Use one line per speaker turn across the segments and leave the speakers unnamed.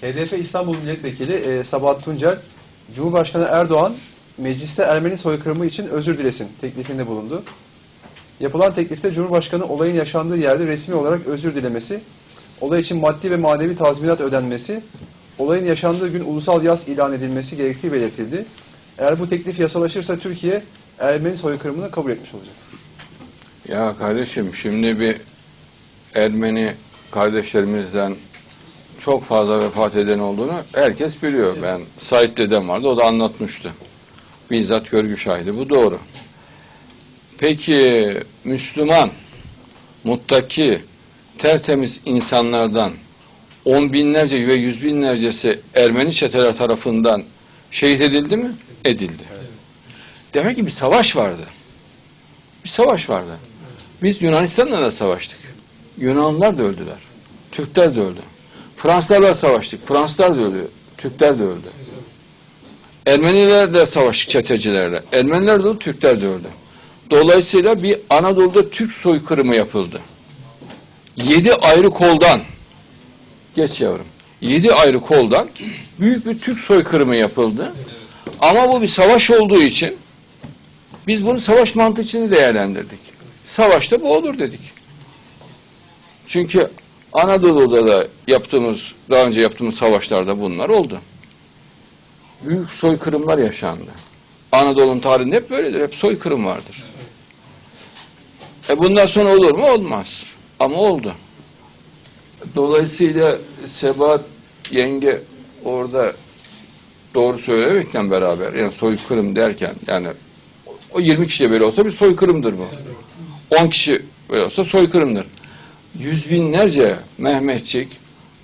HDP İstanbul Milletvekili e, Sabahat Tuncel, Cumhurbaşkanı Erdoğan mecliste Ermeni soykırımı için özür dilesin teklifinde bulundu. Yapılan teklifte Cumhurbaşkanı olayın yaşandığı yerde resmi olarak özür dilemesi, olay için maddi ve manevi tazminat ödenmesi, olayın yaşandığı gün ulusal yas ilan edilmesi gerektiği belirtildi. Eğer bu teklif yasalaşırsa Türkiye Ermeni soykırımını kabul etmiş olacak.
Ya kardeşim şimdi bir Ermeni kardeşlerimizden çok fazla vefat eden olduğunu herkes biliyor. Ben Said dedem vardı o da anlatmıştı. Bizzat görgü şahidi bu doğru. Peki Müslüman, muttaki, tertemiz insanlardan on binlerce ve yüz binlercesi Ermeni çeteler tarafından şehit edildi mi? Edildi. Demek ki bir savaş vardı. Bir savaş vardı. Biz Yunanistan'la da savaştık. Yunanlılar da öldüler. Türkler de öldü. Fransızlarla savaştık. Fransızlar da öldü. Türkler de öldü. Ermenilerle savaştık çetecilerle. Ermeniler de öldü, Türkler de öldü. Dolayısıyla bir Anadolu'da Türk soykırımı yapıldı. Yedi ayrı koldan, geç yavrum, yedi ayrı koldan büyük bir Türk soykırımı yapıldı. Ama bu bir savaş olduğu için biz bunu savaş mantığı içinde değerlendirdik. Savaşta bu olur dedik. Çünkü Anadolu'da da yaptığımız, daha önce yaptığımız savaşlarda bunlar oldu. Büyük soykırımlar yaşandı. Anadolu'nun tarihinde hep böyledir. Hep soykırım vardır. E bundan sonra olur mu? Olmaz. Ama oldu. Dolayısıyla Sebat yenge orada doğru söylemekle beraber yani soykırım derken yani o 20 kişiye böyle olsa bir soykırımdır bu. 10 kişi böyle olsa soykırımdır. Yüz binlerce Mehmetçik,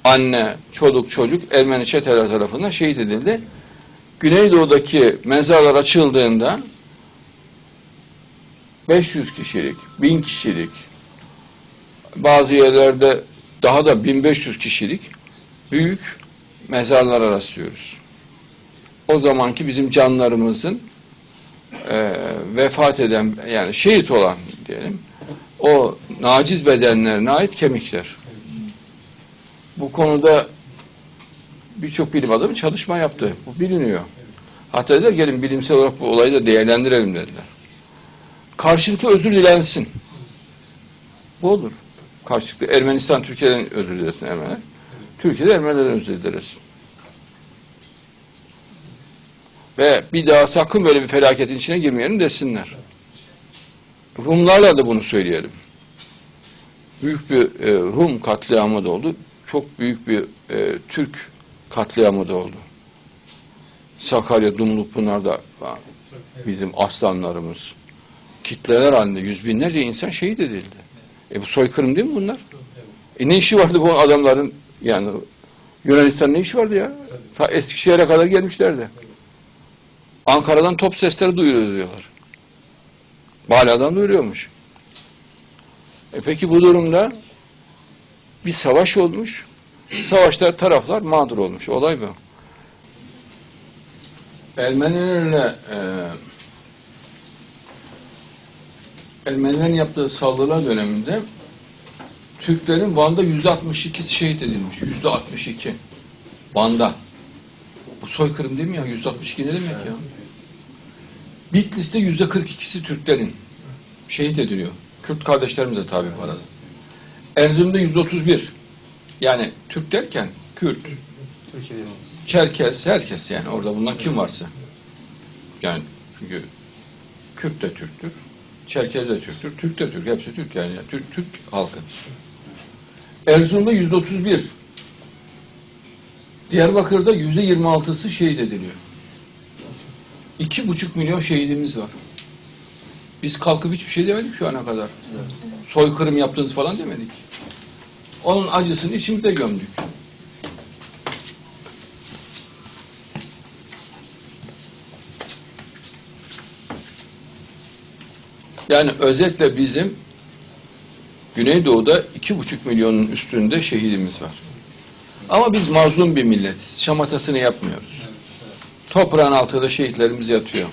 anne, çoluk, çocuk Ermeni çeteler tarafından şehit edildi. Güneydoğu'daki mezarlar açıldığında 500 kişilik, 1000 kişilik, bazı yerlerde daha da 1500 kişilik büyük mezarlara rastlıyoruz. O zamanki bizim canlarımızın e, vefat eden yani şehit olan diyelim o naciz bedenlerine ait kemikler. Bu konuda birçok bilim adamı çalışma yaptı. Bu biliniyor. Hatta dediler gelin bilimsel olarak bu olayı da değerlendirelim dediler. Karşılıklı özür dilensin. Bu olur. Karşılıklı Ermenistan Türkiye'den özür dilesin Ermeniler. Türkiye'de Ermenilerden özür dilesin. Ve bir daha sakın böyle bir felaketin içine girmeyelim desinler. Rumlarla da bunu söyleyelim. Büyük bir e, Rum katliamı da oldu. Çok büyük bir e, Türk katliamı da oldu. Sakarya, Dumlupınar'da bizim aslanlarımız kitleler halinde yüz binlerce insan şehit edildi. E bu soykırım değil mi bunlar? E ne işi vardı bu adamların yani Yunanistan ne işi vardı ya? Ta Eskişehir'e kadar gelmişlerdi. Ankara'dan top sesleri duyuluyor diyorlar. Bala'dan duyuluyormuş. E peki bu durumda bir savaş olmuş. Savaşta taraflar mağdur olmuş. Olay bu. Ermenilerle e, Ermenilerin yaptığı saldırılar döneminde Türklerin Van'da yüzde 62 şehit edilmiş. Yüzde 62. Van'da. Bu soykırım değil mi ya? Yüzde 62 ne demek ya? Bitlis'te yüzde 42'si Türklerin şehit ediliyor. Kürt kardeşlerimiz de tabi bu arada. Erzurum'da yüzde 31. Yani Türk derken Kürt. Çerkez, herkes yani orada bulunan kim varsa. Yani çünkü Kürt de Türktür, Çerkez de Türktür, Türk de Türk, hepsi Türk yani Türk, Türk halkı. Erzurum'da yüzde 31. Diyarbakır'da yüzde 26'sı şehit ediliyor. İki buçuk milyon şehidimiz var. Biz kalkıp hiçbir şey demedik şu ana kadar. Soykırım yaptınız falan demedik. Onun acısını içimize gömdük. Yani özetle bizim Güneydoğu'da iki buçuk milyonun üstünde şehidimiz var. Ama biz mazlum bir milletiz. Şamatasını yapmıyoruz. Toprağın altında şehitlerimiz yatıyor.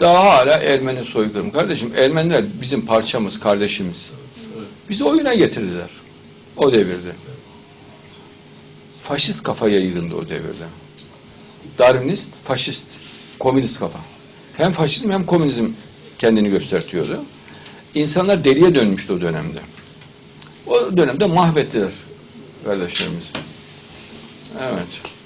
Daha hala Ermeni soykırım. Kardeşim Ermeniler bizim parçamız, kardeşimiz. Bizi oyuna getirdiler. O devirde. faşist kafa yayıldı o devirde. Darwinist, faşist, komünist kafa. Hem faşizm hem komünizm kendini göstertiyordu. İnsanlar deliye dönmüştü o dönemde. O dönemde mahvettiler kardeşlerimiz. Evet.